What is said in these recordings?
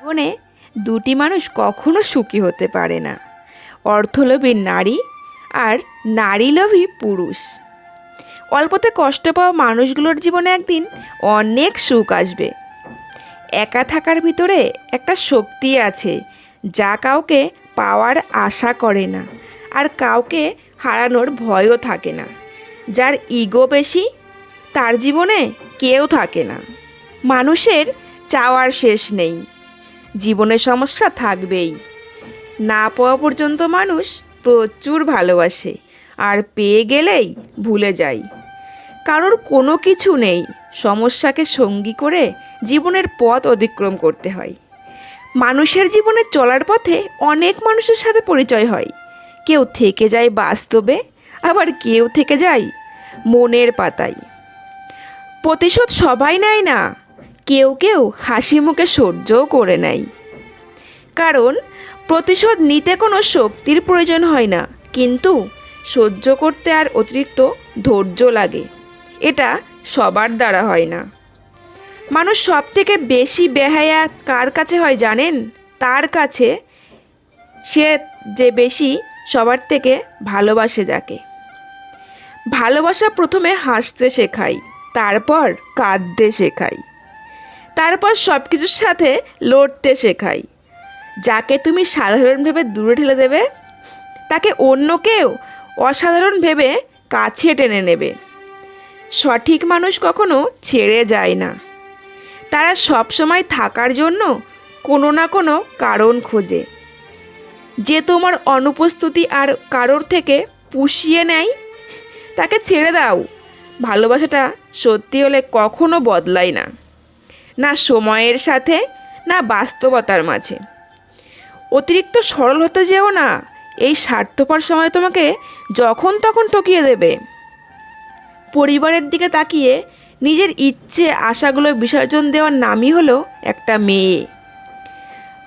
জীবনে দুটি মানুষ কখনো সুখী হতে পারে না। অর্থলোভী নারী আর নারীলোভী পুরুষ। অল্পতে কষ্ট পাওয়া মানুষগুলোর জীবনে একদিন অনেক সুখ আসবে। একা থাকার ভিতরে একটা শক্তি আছে যা কাউকে পাওয়ার আশা করে না আর কাউকে হারানোর ভয়ও থাকে না। যার ইগো বেশি, তার জীবনে কেউ থাকে না। মানুষের চাওয়ার শেষ নেই। জীবনে সমস্যা থাকবেই। না পাওয়া পর্যন্ত মানুষ প্রচুর ভালোবাসে, আর পেয়ে গেলেই ভুলে যায়। কারোর কোনো কিছু নেই, সমস্যাকে সঙ্গী করে জীবনের পথ অতিক্রম করতে হয়। মানুষের জীবনে চলার পথে অনেক মানুষের সাথে পরিচয় হয়। কেউ থেকে যায় বাস্তবে, আবার কেউ থেকে যায় মনের পাতায়। প্রতিশোধ সবাই নেয় না। কেউ কেউ হাসি মুখে সহ্যও করে নেয় কারণ প্রতিশোধ নিতে কোনো শক্তির প্রয়োজন হয় না, কিন্তু সহ্য করতে আর অতিরিক্ত ধৈর্য লাগে, এটা সবার দ্বারা হয় না। মানুষ সব থেকে বেশি বেহায়া কার কাছে হয় জানেন? তার কাছে সে যে বেশি সবার থেকে ভালোবাসে যাকে। ভালোবাসা প্রথমে হাসতে শেখাই তারপর কাঁদতে শেখাই তারপর সব কিছুর সাথে লড়তে শেখাই। যাকে তুমি সাধারণ ভেবে দূরে ঠেলে দেবে, তাকে অন্য কেউ অসাধারণ ভেবে কাছে টেনে নেবে। সঠিক মানুষ কখনো ছেড়ে যায় না। তারা সব সময় থাকার জন্য কোনো না কোনো কারণ খোঁজে। যে তোমার অনুপস্থিতি আর কারোর থেকে পুষিয়ে নেয়, তাকে ছেড়ে দাও। ভালোবাসাটা সত্যি হলে কখনো বদলায় না। না সময়ের সাথে, না বাস্তবতার মাঝে। অতিরিক্ত সরল হতে যেও না, এই স্বার্থপর সময় তোমাকে যখন তখন ঠকিয়ে দেবে। পরিবারের দিকে তাকিয়ে নিজের ইচ্ছে, আশাগুলো বিসর্জন দেওয়ার নামই হলো একটা মেয়ে।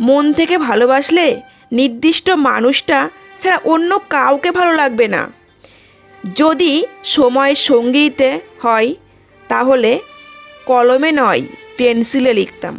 মন থেকে ভালোবাসলে নির্দিষ্ট মানুষটা ছাড়া অন্য কাউকে ভালো লাগবে না। যদি সময় সঙ্গীতে হয়, তাহলে কলমে নয়। পেন্সিলে লিখতাম।